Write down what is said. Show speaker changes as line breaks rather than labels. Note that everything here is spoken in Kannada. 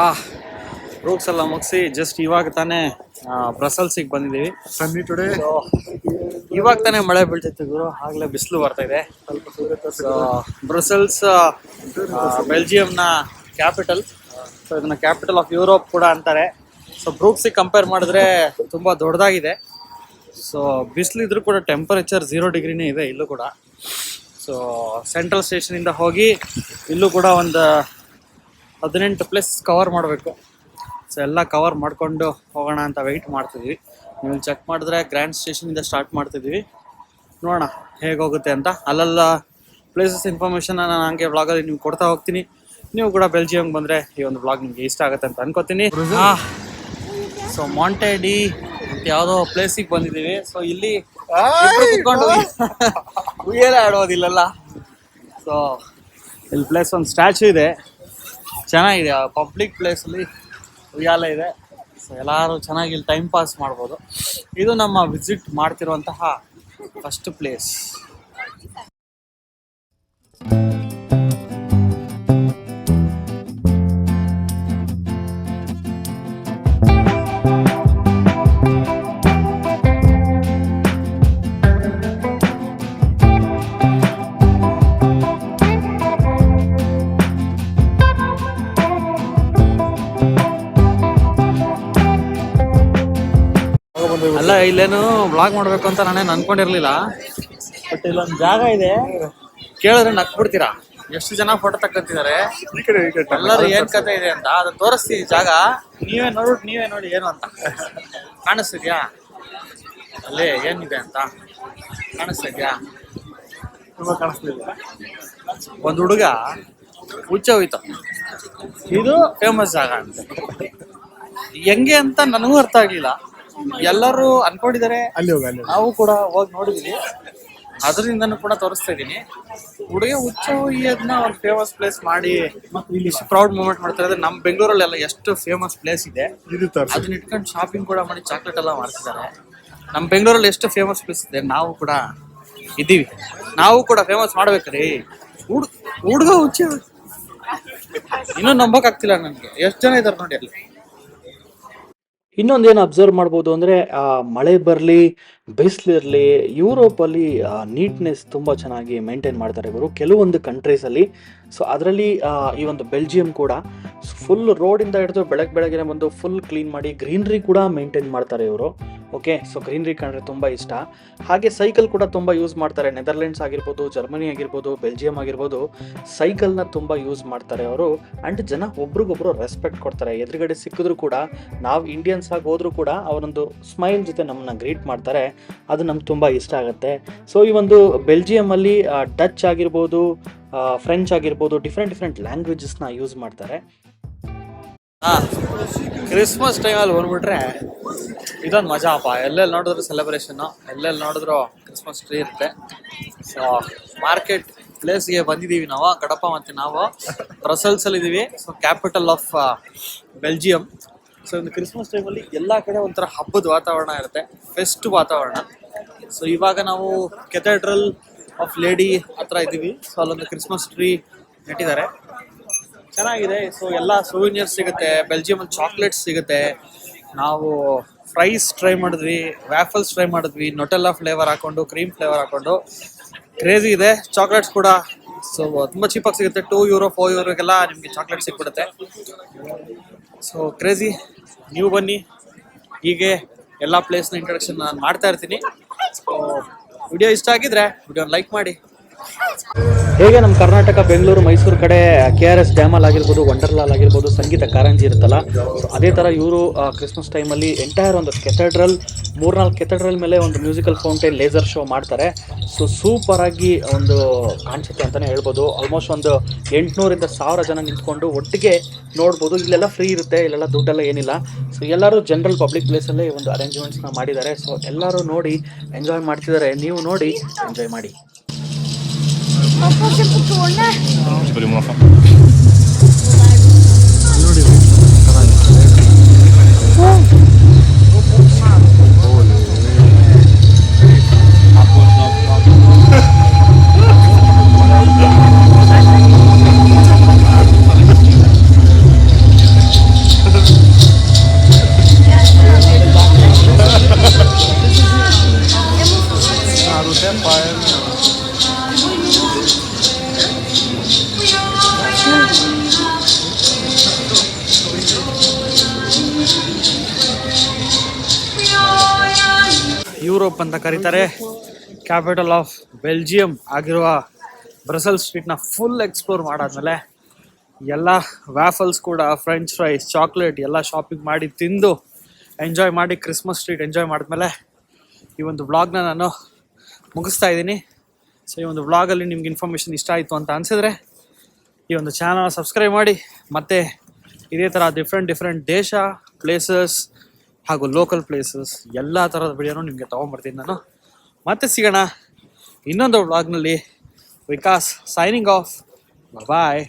ಆ ರೂಟ್ಸ್ ಎಲ್ಲ ಮುಗಿಸಿ ಜಸ್ಟ್ ಇವಾಗ ತಾನೇ ಬ್ರಸಲ್ಸಿಗೆ ಬಂದಿದ್ದೀವಿ.
ಸನ್ನಿ ಟುಡೇ
ಇವಾಗ ತಾನೇ ಮಳೆ ಬೀಳ್ತಿತ್ತು ಗುರು ಆಗ್ಲೇ ಬಿಸಿಲು ಬರ್ತಾ ಇದೆ. ಸ್ವಲ್ಪ ಬ್ರಸಲ್ಸ್ ಬೆಲ್ಜಿಯಂನ ಕ್ಯಾಪಿಟಲ್ ಸೊ ಇದನ್ನ ಕ್ಯಾಪಿಟಲ್ ಆಫ್ ಯುರೋಪ್ ಕೂಡ ಅಂತಾರೆ. ಸೊ ಬ್ರೂಕ್ಸಿಗೆ ಕಂಪೇರ್ ಮಾಡಿದ್ರೆ ತುಂಬ ದೊಡ್ಡದಾಗಿದೆ. ಸೊ ಇದ್ರೂ ಕೂಡ ಟೆಂಪರೇಚರ್ ಝೀರೋ ಡಿಗ್ರಿನೇ ಇದೆ ಇಲ್ಲೂ ಕೂಡ. ಸೊ ಸೆಂಟ್ರಲ್ ಸ್ಟೇಷನಿಂದ ಹೋಗಿ ಇಲ್ಲೂ ಕೂಡ ಒಂದು ಹದಿನೆಂಟು ಪ್ಲೇಸ್ ಕವರ್ ಮಾಡಬೇಕು. ಸೊ ಎಲ್ಲ ಕವರ್ ಮಾಡಿಕೊಂಡು ಹೋಗೋಣ ಅಂತ ವೆಯ್ಟ್ ಮಾಡ್ತಿದ್ವಿ. ನೀವು ಚೆಕ್ ಮಾಡಿದ್ರೆ ಗ್ರ್ಯಾಂಡ್ ಸ್ಟೇಷನಿಂದ ಸ್ಟಾರ್ಟ್ ಮಾಡ್ತಿದ್ವಿ. ನೋಡೋಣ ಹೇಗೋಗುತ್ತೆ ಹೋಗುತ್ತೆ ಅಂತ. ಅಲ್ಲೆಲ್ಲ ಪ್ಲೇಸಸ್ ಇನ್ಫಾರ್ಮೇಷನ್ ನಾನು ಹಂಗೆ ವ್ಲಾಗಲ್ಲಿ ನೀವು ಕೊಡ್ತಾ ಹೋಗ್ತೀನಿ. ನೀವು ಕೂಡ ಬೆಲ್ಜಿಯಂಗೆ ಬಂದರೆ ಈ ಒಂದು ವ್ಲಾಗ್ ನಿಮಗೆ ಇಷ್ಟ ಆಗುತ್ತೆ ಅಂತ ಅನ್ಕೋತೀನಿ. ಸೊ ಮಾಂಟೆ ಡಿ ಅಂತ ಯಾವುದೋ ಪ್ಲೇಸಿಗೆ ಬಂದಿದ್ದೀವಿ. ಸೊ ಇಲ್ಲಿ ಕುತ್ಕೊಂಡು ಉಯ್ಯಲೆ ಆಡೋದಿಲ್ಲಲ್ಲ. ಸೊ ಇಲ್ಲಿ ಪ್ಲೇಸ್ ಒಂದು ಸ್ಟ್ಯಾಚು ಇದೆ. ಚೆನ್ನಾಗಿದೆ ಪಬ್ಲಿಕ್ ಪ್ಲೇಸಲ್ಲಿ ಉಯ್ಯಾಲೆ ಇದೆ. ಸೊ ಎಲ್ಲರೂ ಚೆನ್ನಾಗಿ ಇಲ್ಲಿ ಟೈಮ್ ಪಾಸ್ ಮಾಡ್ಬೋದು. ಇದು ನಮ್ಮ ವಿಸಿಟ್ ಮಾಡ್ತಿರುವಂತಹ ಫಸ್ಟ್ ಪ್ಲೇಸ್ ಅಲ್ಲ ಇಲ್ಲೇನು ಬ್ಲಾಗ್ ಮಾಡ್ಬೇಕು ಅಂತ ನಾನೇನು ಅನ್ಕೊಂಡಿರ್ಲಿಲ್ಲ. ಬಟ್ ಇಲ್ಲೊಂದು ಜಾಗ ಇದೆ. ಕೇಳಿದ್ರೆ ನಕ್ಬಿಡ್ತೀರಾ ಎಷ್ಟು ಜನ ಫೋಟೋ ತಕ್ಕಂತಿದ್ದಾರೆ? ಎಲ್ಲರೂ ಏನ್ ಕತೆ ಇದೆ ಅಂತ. ಅದನ್ನ ತೋರಿಸ್ತೀವಿ ಜಾಗ. ನೀವೇ ನೋಡ್ಬಿಟ್ಟು ನೀವೇ ನೋಡಿ ಏನು ಅಂತ. ಕಾಣಿಸ್ತಿದ್ಯಾ? ಅಲ್ಲೇ ಏನಿದೆ ಅಂತ. ಕಾಣಿಸ್ತಿದ್ಯಾ?
ತುಂಬಾ ಕಾಣಿಸ್ತಿದ್ಯಾ
ಒಂದು ಹುಡುಗ ಹುಚ್ಚ ಹೋಯ್ತು. ಇದು? ಫೇಮಸ್ ಜಾಗ ಅಂತ. ಹೆಂಗೆ ಅಂತ ನನಗೂ ಅರ್ಥ ಆಗ್ಲಿಲ್ಲ. ಎಲ್ಲರೂ ಅನ್ಕೊಂಡಿದ್ದಾರೆ.
ಅಲ್ಲಿ ಹೋಗಿ ಅಲ್ಲಿ ಹೋಗಿ.
ನಾವು ಕೂಡ ಹೋಗಿ ನೋಡಿದೀವಿ. ಅದರಿಂದನೂ ಕೂಡ ತೋರಿಸ್ತಾ ಇದೀನಿ ಹುಡುಗ ಈ ಅದನ್ನ ಒಂದು ಫೇಮಸ್ ಪ್ಲೇಸ್ ಮಾಡಿ ಇಷ್ಟು ಪ್ರೌಡ್ ಮೂಮೆಂಟ್ ಮಾಡ್ತಾರೆ. ಅಂದ್ರೆ ನಮ್ಮ ಬೆಂಗಳೂರಲ್ಲೆಲ್ಲ ಎಷ್ಟು ಫೇಮಸ್ ಪ್ಲೇಸ್ ಇದೆ.
ಇದು ತರ್ಸಿ.
ಅದನ್ನ ಇಟ್ಕೊಂಡು ಶಾಪಿಂಗ್ ಕೂಡ ಮಾಡಿ ಚಾಕ್ಲೇಟ್ ಎಲ್ಲ ಮಾಡ್ತಿದ್ದಾರೆ. ನಮ್ಮ ಬೆಂಗಳೂರಲ್ಲಿ ಎಷ್ಟು ಫೇಮಸ್ ಪ್ಲೇಸ್ ಇದೆ ನಾವು ಕೂಡ ಇದ್ದೀವಿ. ನಾವು ಕೂಡ ಫೇಮಸ್ ಮಾಡ್ಬೇಕ್ರಿ ಹುಡ್ ಹುಡುಗ ಹುಚ್ಚ ಇನ್ನೂ ನಂಬಕ್ ಆಗ್ತಿಲ್ಲ ನನ್ಗೆ. ಎಷ್ಟು ಜನ ಇದಾರೆ ನೋಡಿ ಅಲ್ಲಿ?
ಇನ್ನೊಂದೇನು ಅಬ್ಸರ್ವ್ ಮಾಡ್ಬೋದು ಅಂದರೆ ಮಳೆ ಬರಲಿ, ಬಿಸಿಲಿರಲಿ, ಯುರೋಪಲ್ಲಿ ನೀಟ್ನೆಸ್ ತುಂಬ ಚೆನ್ನಾಗಿ ಮೇಂಟೈನ್ ಮಾಡ್ತಾರೆ ಇವರು. ಕೆಲವೊಂದು ಕಂಟ್ರೀಸಲ್ಲಿ ಸೊ ಅದರಲ್ಲಿ ಈ ಒಂದು ಬೆಲ್ಜಿಯಂ ಕೂಡ ಫುಲ್ ರೋಡಿಂದ ಹಿಡಿದು ಬೆಳಗ್ಗೆ ಬೆಳಗ್ಗೆ ಬಂದು ಫುಲ್ ಕ್ಲೀನ್ ಮಾಡಿ ಗ್ರೀನ್ರಿ ಕೂಡ ಮೇಂಟೈನ್ ಮಾಡ್ತಾರೆ ಇವರು. ಓಕೆ, ಸೊ ಗ್ರೀನ್ರಿ ಕಂಡ್ರೆ ತುಂಬ ಇಷ್ಟ. ಹಾಗೆ ಸೈಕಲ್ ಕೂಡ ತುಂಬ ಯೂಸ್ ಮಾಡ್ತಾರೆ. ನೆದರ್ಲೆಂಡ್ಸ್ ಆಗಿರ್ಬೋದು ಜರ್ಮನಿ ಆಗಿರ್ಬೋದು ಬೆಲ್ಜಿಯಂ ಆಗಿರ್ಬೋದು ಸೈಕಲ್ನ ತುಂಬ ಯೂಸ್ ಮಾಡ್ತಾರೆ ಅವರು. ಆ್ಯಂಡ್ ಜನ ಒಬ್ರಿಗೊಬ್ರು ರೆಸ್ಪೆಕ್ಟ್ ಕೊಡ್ತಾರೆ. ಎದುರುಗಡೆ ಸಿಕ್ಕಿದ್ರು ಕೂಡ, ನಾವು ಇಂಡಿಯನ್ಸ್ ಆಗಿ ಹೋದ್ರು ಕೂಡ ಅವರೊಂದು ಸ್ಮೈಲ್ ಜೊತೆ ನಮ್ಮನ್ನ ಗ್ರೀಟ್ ಮಾಡ್ತಾರೆ. ಅದು ನಮ್ಗೆ ತುಂಬ ಇಷ್ಟ ಆಗುತ್ತೆ. ಸೊ ಈ ಒಂದು ಬೆಲ್ಜಿಯಮಲ್ಲಿ ಡಚ್ ಆಗಿರ್ಬೋದು ಫ್ರೆಂಚ್ ಆಗಿರ್ಬೋದು ಡಿಫ್ರೆಂಟ್ ಡಿಫ್ರೆಂಟ್ ಲ್ಯಾಂಗ್ವೇಜಸ್ನ ಯೂಸ್ ಮಾಡ್ತಾರೆ.
ಕ್ರಿಸ್ಮಸ್ ಟೈಮಲ್ಲಿ ಬಂದ್ಬಿಟ್ರೆ ಇದೊಂದು ಮಜಾ ಅಪ್ಪ. ಎಲ್ಲೆಲ್ಲಿ ನೋಡಿದ್ರು ಸೆಲೆಬ್ರೇಷನ್ ಎಲ್ಲೆಲ್ಲಿ ನೋಡಿದ್ರು ಕ್ರಿಸ್ಮಸ್ ಟ್ರೀ ಇರುತ್ತೆ. ಸೊ ಮಾರ್ಕೆಟ್ ಪ್ಲೇಸ್ಗೆ ಬಂದಿದ್ದೀವಿ ನಾವು ಕಡಪ ಮತ್ತೆ ನಾವು. ಬ್ರಸಲ್ಸ್ ಅಲ್ಲಿ ಇದೀವಿ. So capital of Belgium so ಒಂದು ಕ್ರಿಸ್ಮಸ್ ಟೈಮಲ್ಲಿ ಎಲ್ಲ ಕಡೆ ಒಂಥರ ಹಬ್ಬದ ವಾತಾವರಣ ಇರುತ್ತೆ. ಫೆಸ್ಟ್ ವಾತಾವರಣ. ಸೊ ಇವಾಗ ನಾವು ಕೆಥೆಡ್ರಲ್ ಆಫ್ ಲೇಡಿ ಹತ್ರ ಇದ್ದೀವಿ ಸೊ ಅಲ್ಲೊಂದು ಕ್ರಿಸ್ಮಸ್ ಟ್ರೀ ನೆಟ್ಟಿದ್ದಾರೆ. ಚೆನ್ನಾಗಿದೆ. ಸೊ ಎಲ್ಲ ಸೂವಿನಿಯರ್ಸ್ ಸಿಗುತ್ತೆ. ಬೆಲ್ಜಿಯಂ ಚಾಕ್ಲೇಟ್ಸ್ ಸಿಗುತ್ತೆ. ನಾವು ಫ್ರೈಸ್ ಟ್ರೈ ಮಾಡಿದ್ವಿ ವ್ಯಾಫಲ್ಸ್ ಟ್ರೈ ಮಾಡಿದ್ವಿ ನೊಟೆಲ್ಲ ಫ್ಲೇವರ್ ಹಾಕೊಂಡು ಕ್ರೀಮ್ ಫ್ಲೇವರ್ ಹಾಕೊಂಡು. ಕ್ರೇಜಿ ಇದೆ. ಚಾಕ್ಲೇಟ್ಸ್ ಕೂಡ ಸೊ ತುಂಬ ಚೀಪಾಗಿ ಸಿಗುತ್ತೆ. ಟೂ ಯೂರೋ ಫೋರ್ ಯೂರೋಗೆಲ್ಲ ನಿಮಗೆ ಚಾಕ್ಲೇಟ್ ಸಿಕ್ಬಿಡುತ್ತೆ. ಸೊ ಕ್ರೇಜಿ ನೀವು ಬನ್ನಿ. ಹೀಗೆ ಎಲ್ಲ ಪ್ಲೇಸ್ನ ಇಂಟ್ರಡಕ್ಷನ್ ನಾನು ಮಾಡ್ತಾ ಇರ್ತೀನಿ. ಸೊ ವಿಡಿಯೋ ಇಷ್ಟ ಆಗಿದ್ರೆ ವಿಡಿಯೋನ ಲೈಕ್ ಮಾಡಿ.
ಹೇಗೆ ನಮ್ಮ ಕರ್ನಾಟಕ, ಬೆಂಗಳೂರು, ಮೈಸೂರು ಕಡೆ ಕೆ ಆರ್ ಎಸ್ ಡ್ಯಾಮಲ್ಲಿ ಆಗಿರ್ಬೋದು ವಂಡರ್ಲಾಲ್ ಆಗಿರ್ಬೋದು, ಸಂಗೀತ ಕಾರಂಜಿ ಇರುತ್ತಲ್ಲ? ಸೊ ಅದೇ ಥರ ಇವರು ಕ್ರಿಸ್ಮಸ್ ಟೈಮಲ್ಲಿ ಎಂಟೈರ್ ಒಂದು ಕೆಥೆಡ್ರಲ್ ಮೂರ್ನಾಲ್ಕು ಕೆಥೆಡ್ರಲ್ ಮೇಲೆ ಒಂದು ಮ್ಯೂಸಿಕಲ್ ಫೌಂಟೈನ್ ಲೇಸರ್ ಶೋ ಮಾಡ್ತಾರೆ. ಸೊ ಸೂಪರ್ ಆಗಿ ಒಂದು ಕಾಣಿಸುತ್ತೆ ಅಂತಲೇ ಹೇಳ್ಬೋದು. ಆಲ್ಮೋಸ್ಟ್ ಒಂದು ಎಂಟುನೂರಿಂದ ಸಾವಿರ ಜನ ನಿಂತ್ಕೊಂಡು ಒಟ್ಟಿಗೆ ನೋಡ್ಬೋದು. ಇಲ್ಲೆಲ್ಲ ಫ್ರೀ ಇರುತ್ತೆ, ಇಲ್ಲೆಲ್ಲ ದುಡ್ಡೆಲ್ಲ ಏನಿಲ್ಲ. ಸೊ ಎಲ್ಲರೂ ಜನರಲ್ ಪಬ್ಲಿಕ್ ಪ್ಲೇಸಲ್ಲೇ ಒಂದು ಅರೇಂಜ್ಮೆಂಟ್ಸ್ನ ಮಾಡಿದ್ದಾರೆ. ಸೊ ಎಲ್ಲರೂ ನೋಡಿ ಎಂಜಾಯ್ ಮಾಡ್ತಿದ್ದಾರೆ. ನೀವು ನೋಡಿ ಎಂಜಾಯ್ ಮಾಡಿ.
Hoppas det på não
Ja, det blir i morgon. Até pai, né?
Europe ಅಂತ ಕರೀತಾರೆ. ಕ್ಯಾಪಿಟಲ್ ಆಫ್ ಬೆಲ್ಜಿಯಂ ಆಗಿರುವ ಬ್ರಸೆಲ್ ಸ್ಟ್ರೀಟ್ನ ಫುಲ್ ಎಕ್ಸ್ಪ್ಲೋರ್ ಮಾಡಾದ್ಮೇಲೆ ಎಲ್ಲ ವ್ಯಾಫಲ್ಸ್ ಕೂಡ ಫ್ರೆಂಚ್ ಫ್ರೈಸ್ ಚಾಕ್ಲೇಟ್ ಎಲ್ಲ ಶಾಪಿಂಗ್ ಮಾಡಿ ತಿಂದು ಎಂಜಾಯ್ ಮಾಡಿ ಕ್ರಿಸ್ಮಸ್ ಸ್ಟ್ರೀಟ್ ಎಂಜಾಯ್ ಮಾಡಿದ್ಮೇಲೆ ಈ ಒಂದು ವ್ಲಾಗ್ನ ನಾನು ಮುಗಿಸ್ತಾ ಇದ್ದೀನಿ. ಸೊ ಈ ಒಂದು ವ್ಲಾಗಲ್ಲಿ ನಿಮ್ಗೆ ಇನ್ಫಾರ್ಮೇಷನ್ ಇಷ್ಟ ಆಯಿತು ಅಂತ ಅನಿಸಿದ್ರೆ ಈ ಒಂದು ಚಾನಲ್ ಸಬ್ಸ್ಕ್ರೈಬ್ ಮಾಡಿ. ಮತ್ತು ಇದೇ ಥರ ಡಿಫ್ರೆಂಟ್ ಡಿಫ್ರೆಂಟ್ ದೇಶ ಪ್ಲೇಸಸ್ ಹಾಗೂ ಲೋಕಲ್ ಪ್ಲೇಸಸ್ ಎಲ್ಲ ಥರದ ವಿಡಿಯೋನು ನಿಮಗೆ ತೊಗೊಂಬರ್ತೀನಿ ನಾನು. ಮತ್ತೆ ಸಿಗೋಣ ಇನ್ನೊಂದು ವ್ಲಾಗ್ನಲ್ಲಿ ವಿಕಾಸ್ ಸೈನಿಂಗ್ ಆಫ್ ಬಾಯ್